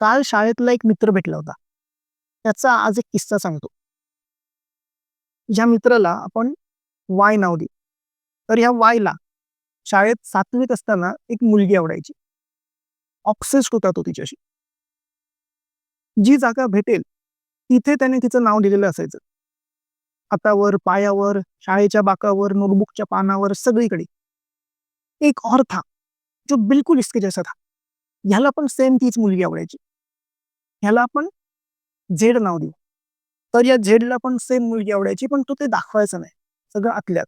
काल शाळेतला एक मित्र भेटला होता. त्याचा आज एक किस्सा सांगतो. ज्या मित्राला आपण वाय नाव दे तर ह्या वायला शाळेत सातवीत असताना एक मुलगी आवडायची. ऑप्सेस्ड होता तो तिच्याशी. जी जागा भेटेल तिथे त्याने तिचं नाव दिलेलं असायचं. हातावर पायावर शाळेच्या बाकावर नोटबुकच्या पानावर सगळीकडे. एक और था जो बिलकुल इसके जैसा था. ह्याला पण सेम तीच मुलगी आवडायची. ह्याला आपण झेड नाव देऊ. तर या झेडला पण सेम मुलगी आवडायची पण तो ते दाखवायचं नाही. सगळं आतल्यात.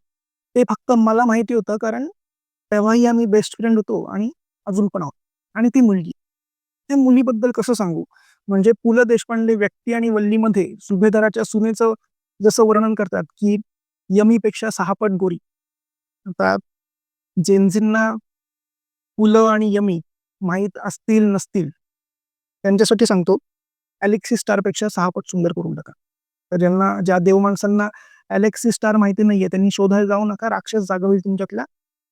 ते फक्त मला माहिती होतं कारण तेव्हाही आम्ही बेस्ट फ्रेंड होतो आणि अजून पण आहोत. आणि ती मुलगी. त्या मुलीबद्दल कसं सांगू? म्हणजे पु ल देशपांडे व्यक्ती आणि वल्लीमध्ये सुभेदाराच्या सुनेचं जसं वर्णन करतात की यमीपेक्षा सहा पट गोरी. आता जेन्झींना पुलं आणि यमी माहीत असतील नसतील त्यांच्यासाठी सांगतो अलेक्सी स्टारपेक्षा सहा पट सुंदर करून टाका तर ज्यांना ज्या देव माणसांना अलेक्सी स्टार माहिती नाहीये त्यांनी शोधायला जाऊ नका राक्षस जागा होईल तुमच्यातल्या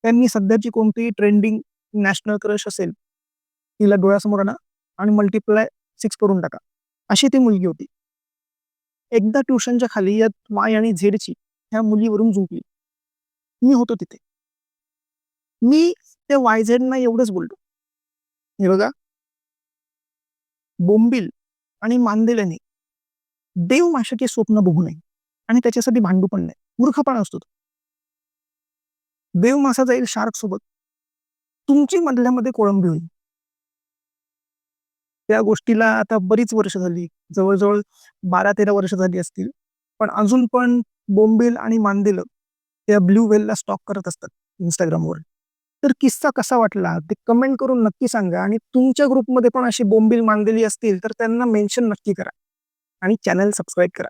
त्यांनी सध्याची कोणतीही ट्रेंडिंग नॅशनल क्रश असेल तिला डोळ्यासमोर आणा आणि मल्टिप्लाय सिक्स करून टाका. अशी ती मुलगी होती. एकदा ट्युशनच्या खाली या वाय आणि झेडची ह्या मुलीवरून झुंकली मी होतो तिथे. मी त्या वाय झेडना एवढंच बोलतो हे बघा बोंबील आणि मांदेल्याने देव माशाचे स्वप्न बघू नये आणि त्याच्यासाठी भांडू पण नाही मूर्खपणा असतो देव मासा जाईल शार्क सोबत. तुमची मधल्यामध्ये कोळंबी होईल. त्या गोष्टीला आता बरीच वर्ष झाली. जवळजवळ बारा तेरा वर्ष झाली असतील. पण अजून पण बोंबील आणि मांदेलं त्या ब्ल्यू वेलला स्टॉक करत असतात इंस्टाग्रामवर. तर किस्सा कसा वाटला? ते कमेंट करून नक्की सांगा आणि तुमच्या ग्रुपमध्ये पण अशी बोंबील मांडलेली असतील तर त्यांना मेन्शन नक्की करा आणि चॅनल सबस्क्राईब करा.